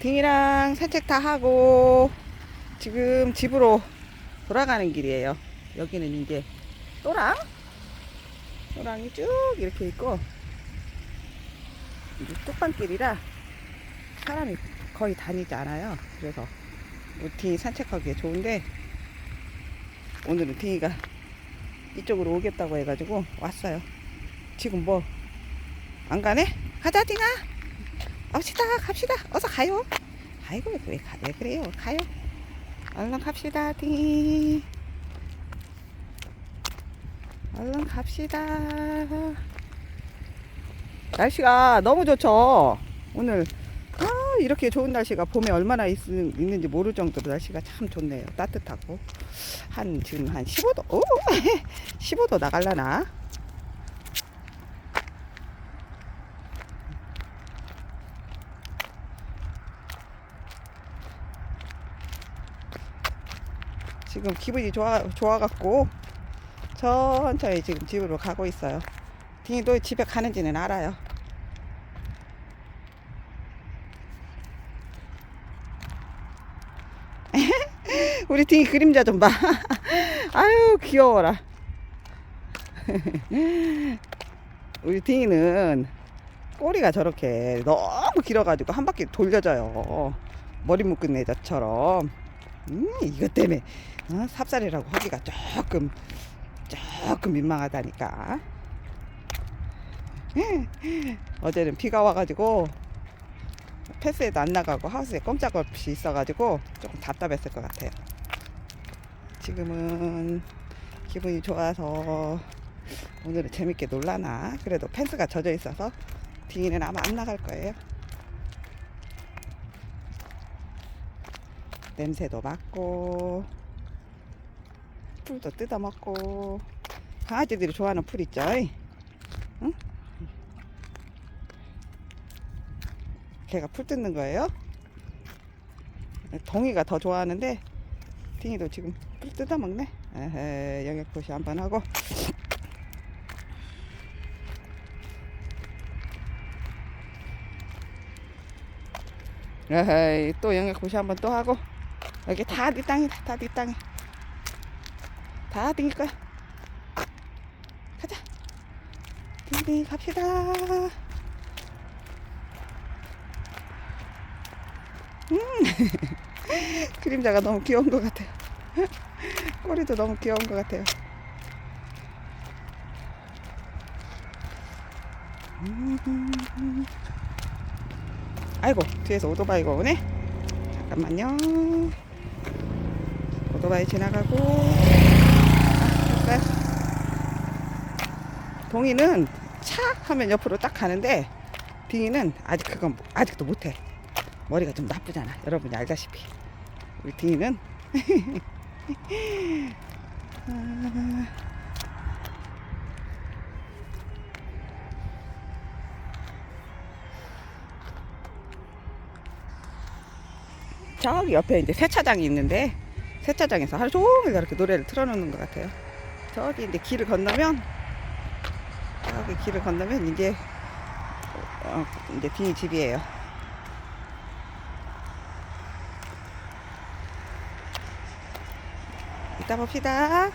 등이랑 산책 다 하고 지금 집으로 돌아가는 길이에요. 여기는 이제 또랑 또랑이 쭉 이렇게 있고 이제 뚝방길이라 사람이 거의 다니지 않아요. 그래서 우리 딩이 산책하기에 좋은데 오늘은 딩이가 이쪽으로 오겠다고 해가지고 왔어요. 지금 뭐 안 가네? 가자 딩아. 갑시다 갑시다 어서 가요. 아이고 왜, 가, 왜 그래요? 가요. 얼른 갑시다 딩이. 얼른 갑시다. 날씨가 너무 좋죠. 오늘 아, 이렇게 좋은 날씨가 봄에 얼마나 있, 있는지 모를 정도로 날씨가 참 좋네요. 따뜻하고 한 지금 한 15도, 오, 15도 나갈라나? 지금 기분이 좋아 좋아갖고 천천히 지금 집으로 가고 있어요. 딩이도 집에 가는지는 알아요. 우리 딩이 그림자 좀 봐. 아유 귀여워라. 우리 딩이는 꼬리가 저렇게 너무 길어가지고 한 바퀴 돌려져요. 머리 묶은 애자처럼. 음, 이것 때문에 어, 삽살이라고 하기가 조금 조금 민망하다니까. 어제는 비가 와가지고 패스에도 안 나가고 하우스에 꼼짝없이 있어가지고 조금 답답했을 것 같아요. 지금은 기분이 좋아서 오늘은 재밌게 놀라나 그래도 펜스가 젖어 있어서 딩이는 아마 안 나갈 거예요. 냄새도 맡고 풀도 뜯어 먹고 강아지들이 좋아하는 풀 있죠? 응? 걔가 풀 뜯는 거예요? 동이가 더 좋아하는데 딩이도 지금 풀 뜯어 먹네. 에헤, 영역 표시 한번 하고 에헤이, 또 영역 표시 한번 또 하고 여기 다 네 땅이다 다 네 땅이 다 딩일 거야. 가자. 딩딩 갑시다. 음. 그림자가 너무 귀여운 것 같아요. 꼬리도 너무 귀여운 것 같아요. 음. 아이고 뒤에서 오토바이가 오네? 잠깐만요 오토바이 지나가고. 동이는 차 하면 옆으로 딱 가는데 딩이는 아직 그건 못- 아직도 못해. 머리가 좀 나쁘잖아. 여러분이 알다시피. 우리 딩이는 아, 저기 옆에 이제 세차장이 있는데 세차장에서 하루 종일 그렇게 노래를 틀어놓는 것 같아요. 저기 이제 길을 건너면 저기 길을 건너면 이제 어, 이제 딩이 집이에요. 이따 봅시다.